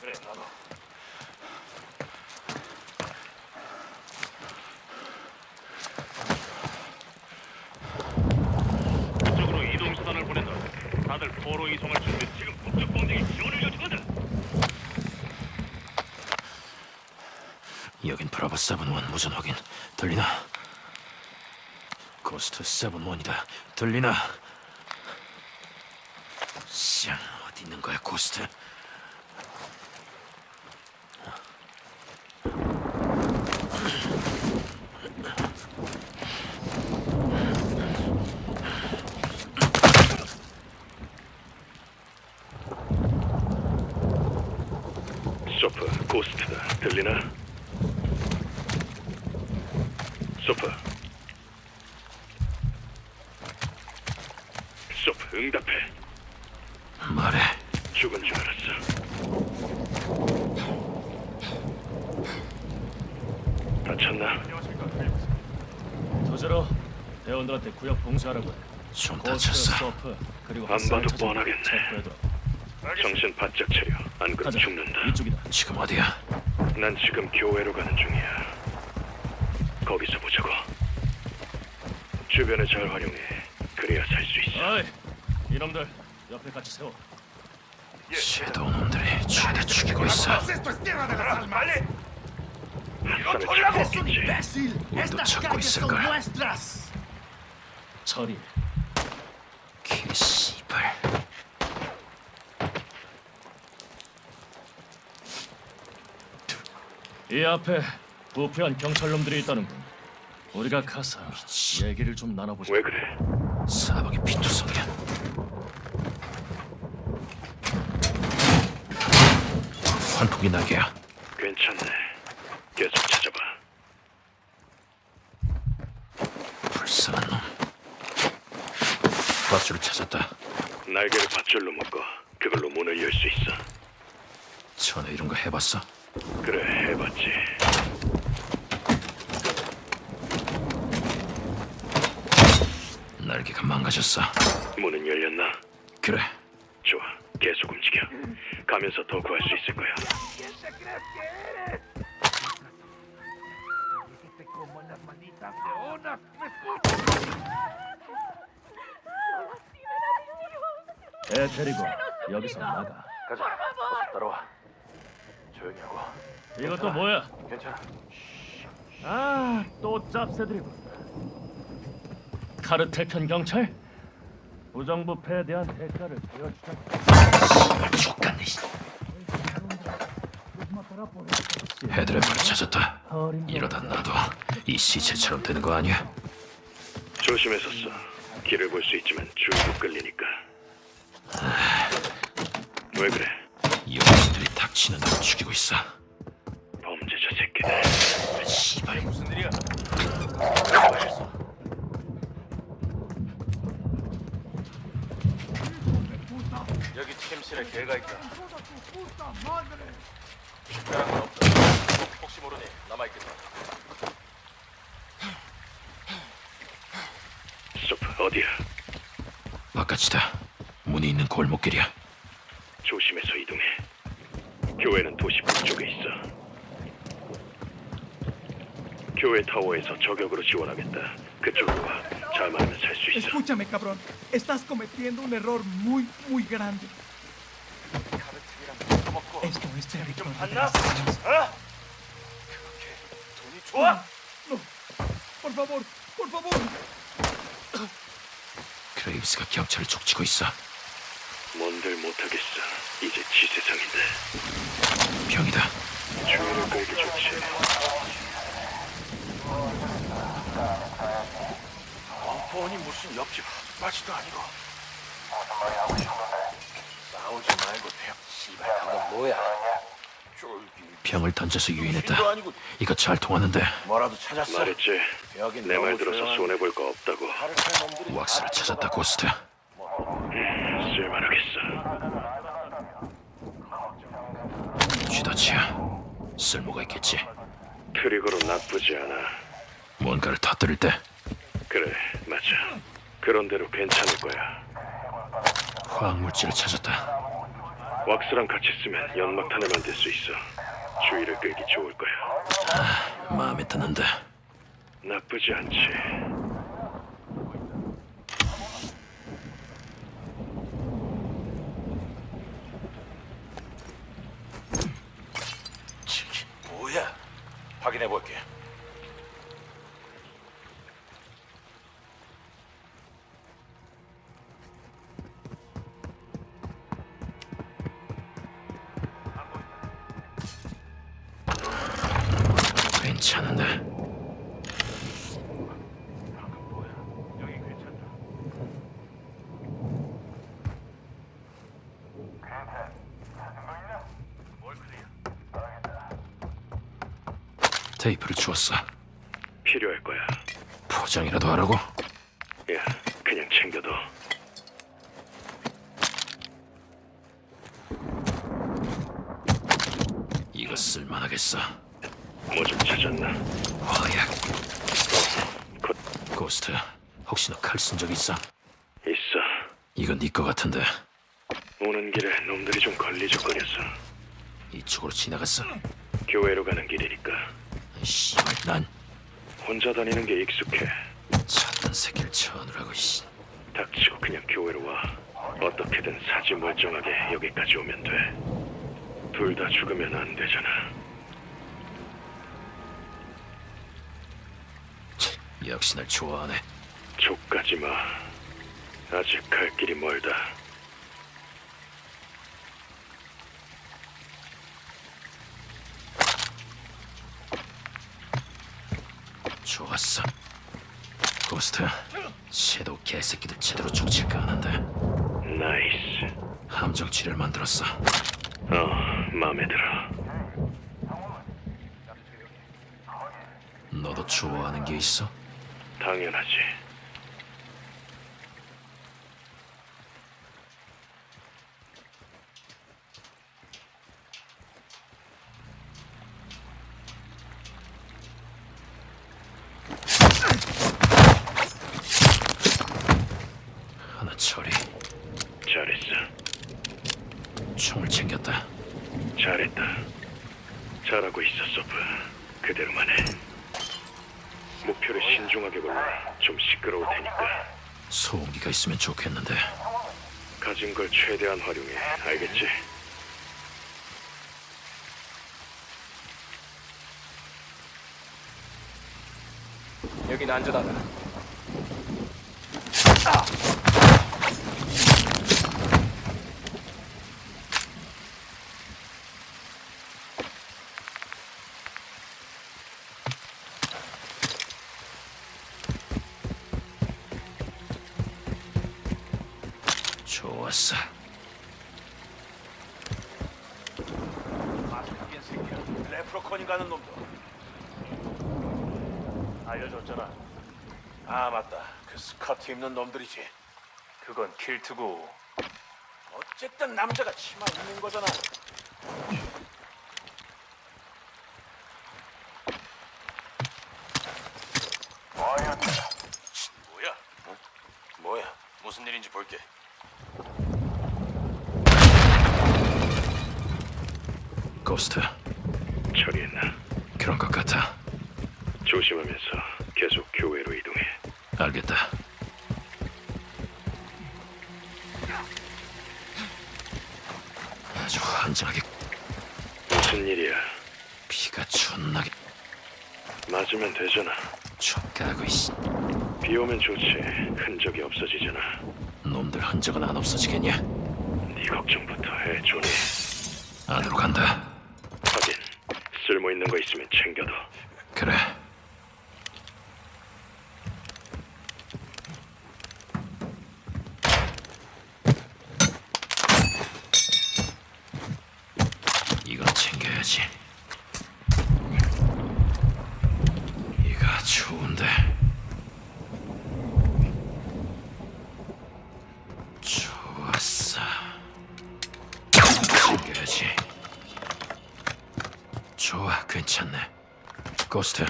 그래 나도. 북쪽으로 이동 수단을 보낸다. 다들 포로 이송할 준비. 지금 북쪽 공정이 지원을 요청한다. 여긴 브라보 세븐원 무전 확인. 들리나? 고스트 세븐원이다. 들리나? 쌍 어디 있는 거야 고스트? 도저로 대원들한테 구역 봉쇄하라고 해. 좀 고스트, 다쳤어 서프 그리고 안 봐도 뻔하겠네. 정신 바짝 차려. 안 그럼 가자. 죽는다. 이쪽이다. 지금 어디야? 난 지금 교회로 가는 중이야. 거기서 보자고. 주변을 잘 활용해. 그래야 살 수 있어. 어이, 이놈들 옆에 같이 세워. 섀도우 놈들이 죄다 죽이고 있어 Esto es las almas. 산을 찾고 있을 거야. 처리. 개씨발 이 앞에 부패한 경찰놈들이 있다는군. 우리가 가서 얘기를 좀 나눠보자. 왜 그래? 사방에 빈투성이야 환풍기 날개야 괜찮네. 계속 찾아봐. 불쌍한 놈 밧줄을 찾았다 날개를 밧줄로 묶어. 그걸로 문을 열 수 있어. 전에 이런 거 해봤어? 그래, 해봤지. 날개가 망가졌어 문은 열렸나? 그래 좋아. 계속 움직여. 가면서 더 구할 수 있을 거야. 애 데리고 여기서 나가. 가자 어서 따라와 조용히 하고 이것도 뭐야? 괜찮아 아, 또 짭새들이군. 카르텔 편 경찰? 부정부패에 대한 대가를 보여주자. 족같네 헤드램프를 찾았다 이러다 나도 이 시체처럼 되는 거 아니야? 조심해서 써. 길을 볼 수 있지만 줄도 끌리니까. 왜 그래? 여자들이 닥치는 대로 죽이고 있어 범죄자 새끼들. 씨발 무슨 일이야? 여기 침실에 개가 있다. 건 없다. 혹시 모르니 남아 있겠다. 소프 어디야? 바깥이다 문이 있는 골목길이야 조심해서 이동해. 교회는 도시 북쪽에 있어. 교회 타워에서 저격으로 지원하겠다. 그쪽으로 와. 잘 맞으면 살 수 있어. Escúchame, cabrón. Estás cometiendo un error muy, muy grande. 카르텔이랑 먹고 Esto es territorio de 봤나? las almas. 어? 그렇게 돈이 좋아? No. Por favor, por favor. 그레이브스가 경찰을 족치고 있어 뭔들 못하겠어. 이제 지 세상인데. 병이다 주의를 끌기 좋지. 원폰이 무슨 옆집 아줌마지도 아니고. 싸우지 말고 대학 씨발 방금 뭐야? 쫄기. 병을 던져서 유인했다 이거 잘 통하는데 뭐라도 찾았어? 말했지. 내 말 들어서 손해 볼 거 없다고. 왁스를 찾았다 고스트 쓸만하겠어. 쥐다치야 쓸모가 있겠지 트리거로 나쁘지 않아. 뭔가를 터뜨릴 때 그래, 맞아. 그런 대로 괜찮을 거야. 화학물질을 찾았다 왁스랑 같이 쓰면 연막탄을 만들 수 있어. 주의를 끌기 좋을 거야. 마음에 드는데 나쁘지 않지. 어디야? 확인해 볼게. 괜찮은데. 테이프를 주었어. 필요할 거야. 포장이라도 하라고? 야, 그냥 챙겨둬. 이거 쓸만하겠어. 뭐 좀 찾았나? 화약. 곧 고스트, 혹시 너 칼 쓴 적 있어? 있어. 이건 네 거 같은데. 오는 길에 놈들이 좀 걸리적거렸어. 이쪽으로 지나갔어. 교회로 가는 길이니까 씨발, 난 혼자 다니는 게 익숙해. 찾던 새끼를 쳐누라고 씨. 닥치고 그냥 교회로 와. 어떻게든 사지 멀쩡하게 여기까지 오면 돼. 둘 다 죽으면 안 되잖아. 치, 역시 날 좋아하네. 족가지 마. 아직 갈 길이 멀다. 좋았어. 고스트, 섀도우 개새끼들 제대로 족칠까 하는데 나이스. 함정 치를 만들었어. 어, 마음에 들어. 너도 좋아하는 게 있어? 당연하지. 하나 처리. 잘했어. 총을 챙겼다. 잘했다. 잘 하고 있어, 소프. 그대로만 해. 목표를 신중하게 골라. 좀 시끄러울 테니까. 소음기가 있으면 좋겠는데 가진 걸 최대한 활용해. 알겠지? 여긴 안전하다. 좋았어. 마스크겐 새끼야. 레프로컨이 가는 놈도. 알려줬잖아. 아 맞다. 그 스커트 입는 놈들이지. 그건 킬트고. 어쨌든 남자가 치마 입는 거잖아. 쉿, 뭐야? 어? 뭐야? 무슨 일인지 볼게. 고스트, 처리했나? 그런 것 같아. 조심하면서 계속 교회로 이동해. 알겠다. 아주 환장하게 무슨 일이야? 피가 존나게 맞으면 되잖아. 촉가고 있어. 비 오면 좋지. 흔적이 없어지잖아. 놈들 흔적은 안 없어지겠냐? 네 걱정부터 해, 조니. 안으로 간다. 있으면 챙겨둬. 그래. 이건 챙겨야지. 이거 좋은데. 좋았어. 챙겨야지. 좋아, 괜찮네. 고스트,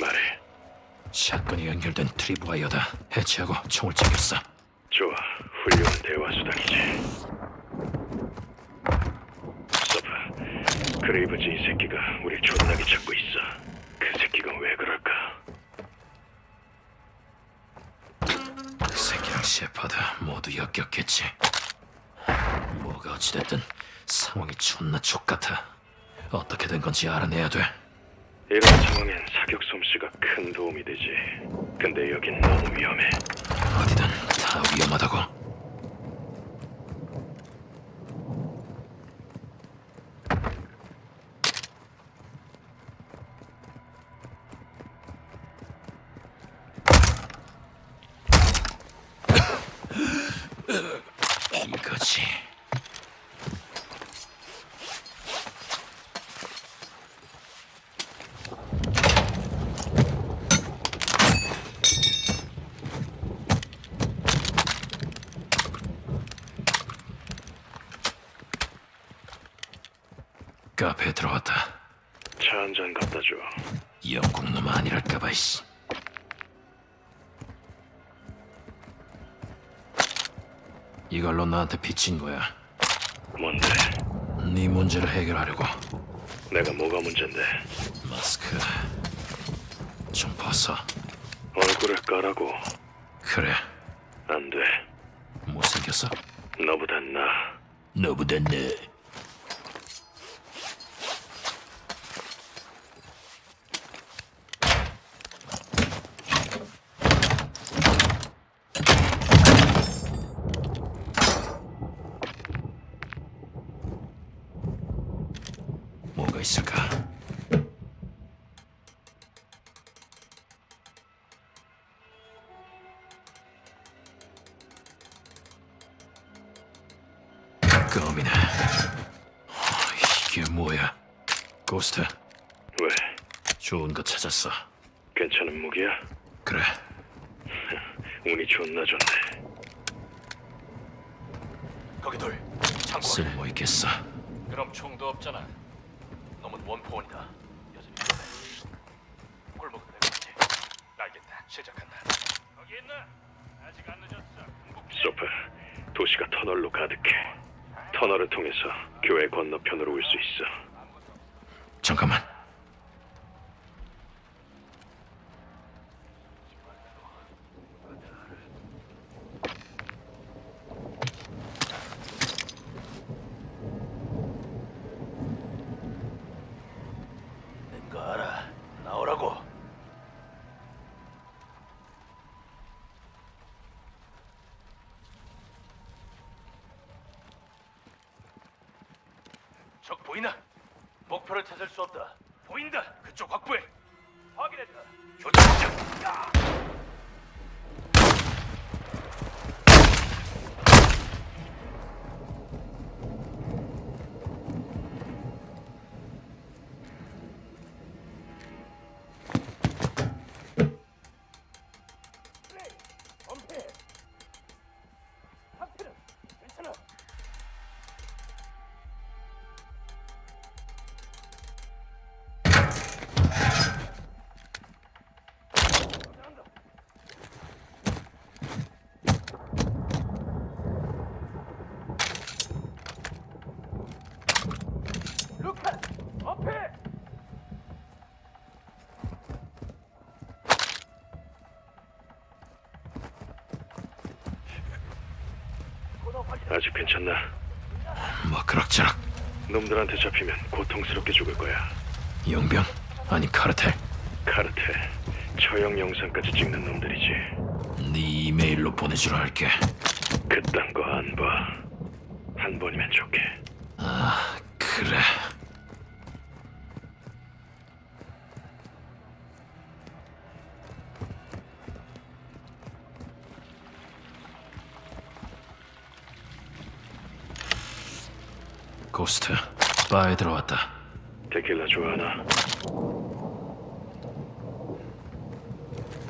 말해. 샷건이 연결된 트립와이어다. 해체하고 총을 챙겼어. 좋아. 훌륭한 대화 수단이지. 서브. 그레이브즈 이 새끼가 우리 존나게 찾고 있어. 그 새끼가 왜 그럴까? 그 새끼랑 셰퍼드 모두 역겹겠지. 뭐가 어찌됐든 상황이 존나 족같아. 어떻게 된 건지 알아내야 돼. 이런 상황엔 사격 솜씨가 큰 도움이 되지. 근데 여긴 너무 위험해. 어디든 다 위험하다고. 이거지. 카페에 들어왔다. 차 한 잔 갖다 줘. 영국 놈 아니랄까봐 씨. 이걸로 나한테 비친 거야. 뭔데? 네 문제를 해결하려고. 내가 뭐가 문제인데? 마스크 좀 벗어. 얼굴을 까라고. 그래. 안 돼. 못생겼어? 너보단 나. 너보다 내. 아, 이게 뭐야? 고스트, 왜? 좋은 거 찾았어. 괜찮은 무기야? 그래, 운이 존나 좋네. 거기 둘. 창고. 쓸모 있겠어. 그럼 총도 없잖아. 놈은 원포원이다. 여전히 위험해. 골목은 내가 있지. 알겠다. 시작한다. 거기 있나? 아직 안 늦었어. 소프, 도시가 터널로 가득해. 터널을 통해서 교회 건너편으로 올 수 있어. 잠깐만. 낸거 알아. 나오라고. 적 보이나? 목표를 찾을 수 없다. 보인다. 그쪽 확보해. 확인했다. 교전 아직 괜찮나? 뭐 그럭저럭. 놈들한테 잡히면 고통스럽게 죽을 거야. 용병? 아니 카르텔? 카르텔, 처형 영상까지 찍는 놈들이지. 네 이메일로 보내주라 할게. 그딴 거 안 봐. 고스트 바에 들어왔다. 데킬라 좋아하나?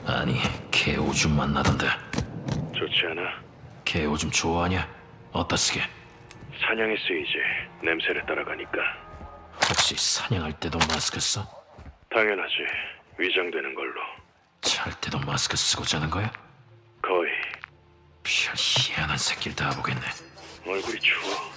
아니 개 오줌 만나던데. 좋지 않아? 개 오줌 좋아하냐? 어디다 쓰게? 사냥에 쓰이지. 냄새를 따라가니까. 혹시 사냥할 때도 마스크 써? 당연하지. 위장되는 걸로. 잘 때도 마스크 쓰고 자는 거야? 거의 별 희한한 새끼를 다 보겠네. 얼굴이 추워.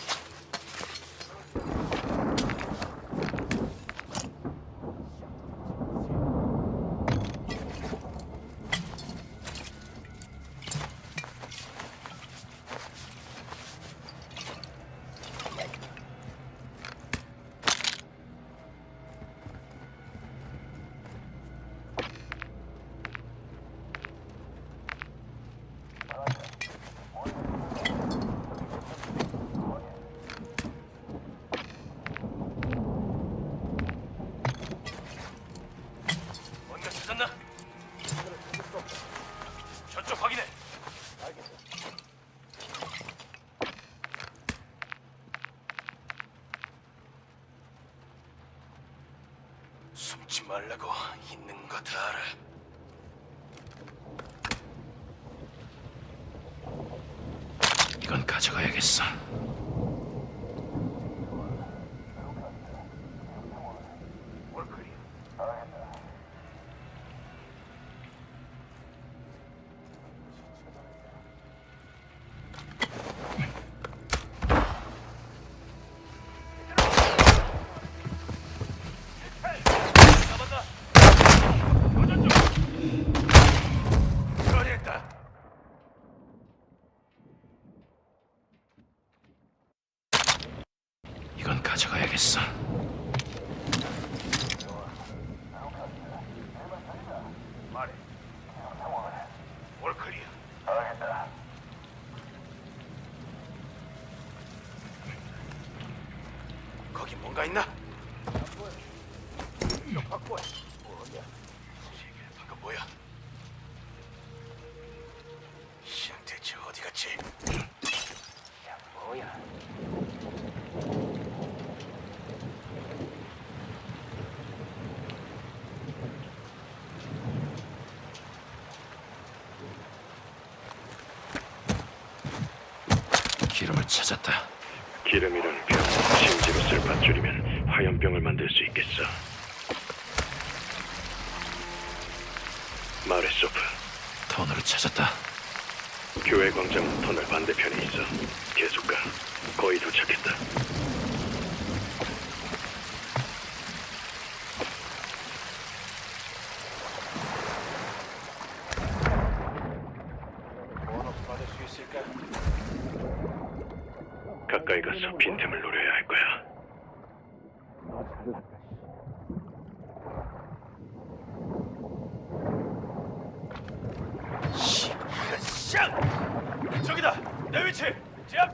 숨지 말라고 있는 거 다 알아. 이건 가져가야겠어. 처리했다. 이건 가져가야겠어. 말해. 월클이야. 알겠다. 거기 뭔가 있나? 이거 바꿔. 뭐야? 방금 뭐야? 형 대체 어디 갔지? 야 뭐야? 기름을 찾았다. 기름이라는 병, 심지로쓸 밧줄이면 화염병을 만들 수 있겠어. 마을의 소프, 터널을 찾았다. 교회 광장 터널 반대편에 있어. 계속 가. 거의 도착했다. 받을 수 있을까? 가까이 가서 빈틈을 노려야 할 거야. 쌍! 저기다! 내 위치! 제압!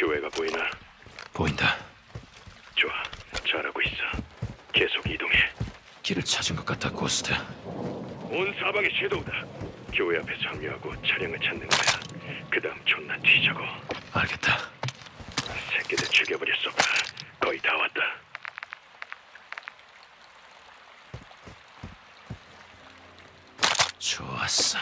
교회가 보이나? 보인다. 좋아. 잘하고 있어. 계속 이동해. 길을 찾은 것 같다, 고스트. 온 사방에 섀도우다. 교회 앞에 정류하고 차량을 찾는 거야. 그 다음 존나 뒤져고. 알겠다. 새끼들 죽여버렸어. 거의 다 왔다. 좋았어.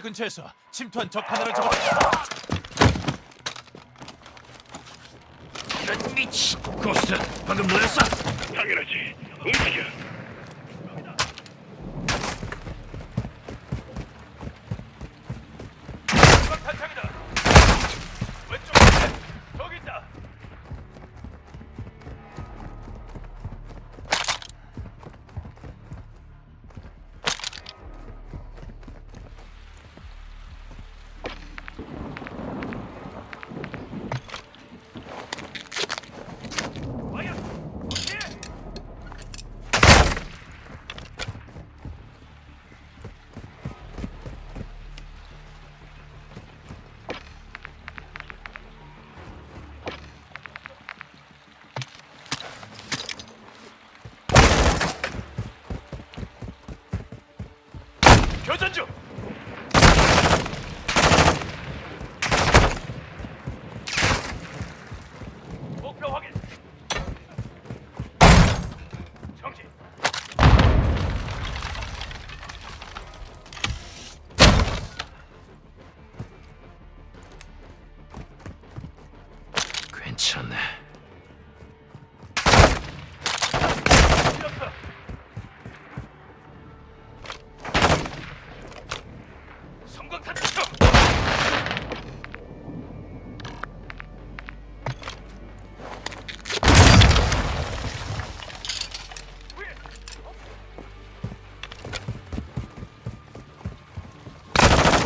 교회 근처에서 침투한 적 하나를 잡았다. 이런 미치. 고스트 방금 뭐였어? 당연하지. 움직여.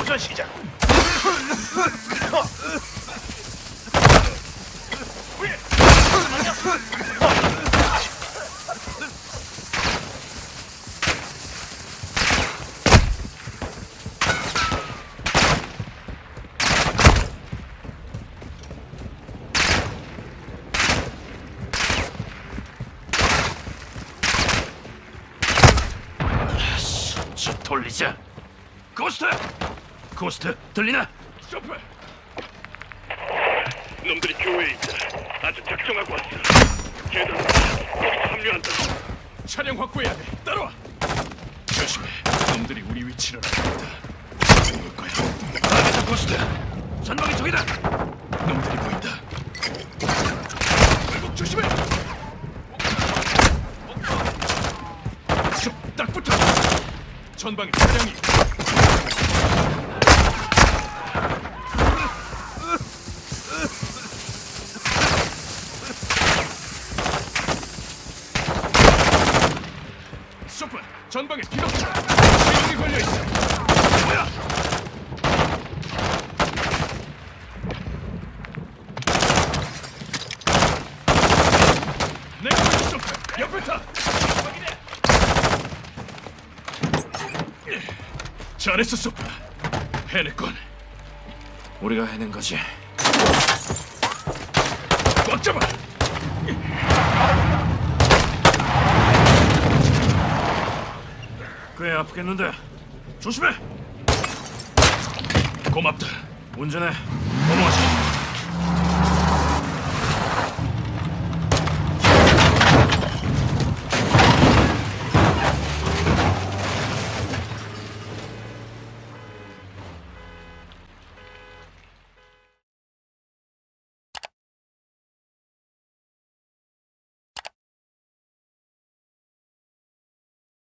도전 시작. 저 돌리자. 고스트. 고스트 들리나? 점프. 놈들이 교회에 있다. 아주 작정하고 왔어. 걔들 거기 합류한다. 차량 확보해야 돼. 따라와. 조심해. 놈들이 우리 위치를 알고 있다. 죽을 거야. 알겠다 고스트. 전방이 저기다. 놈들이 보인다. 결국 조심해. 쭉, 딱 붙어. 전방에 차량이. 소프, 전방에 기동차. 시동이 걸려 있어. 뭐야? 내가 소프, 옆에 타. 소프. 해냈군. 우리가 해낸 거지. 꽉 잡아. 꽤 아프겠는데. 조심해. 고맙다. 운전해.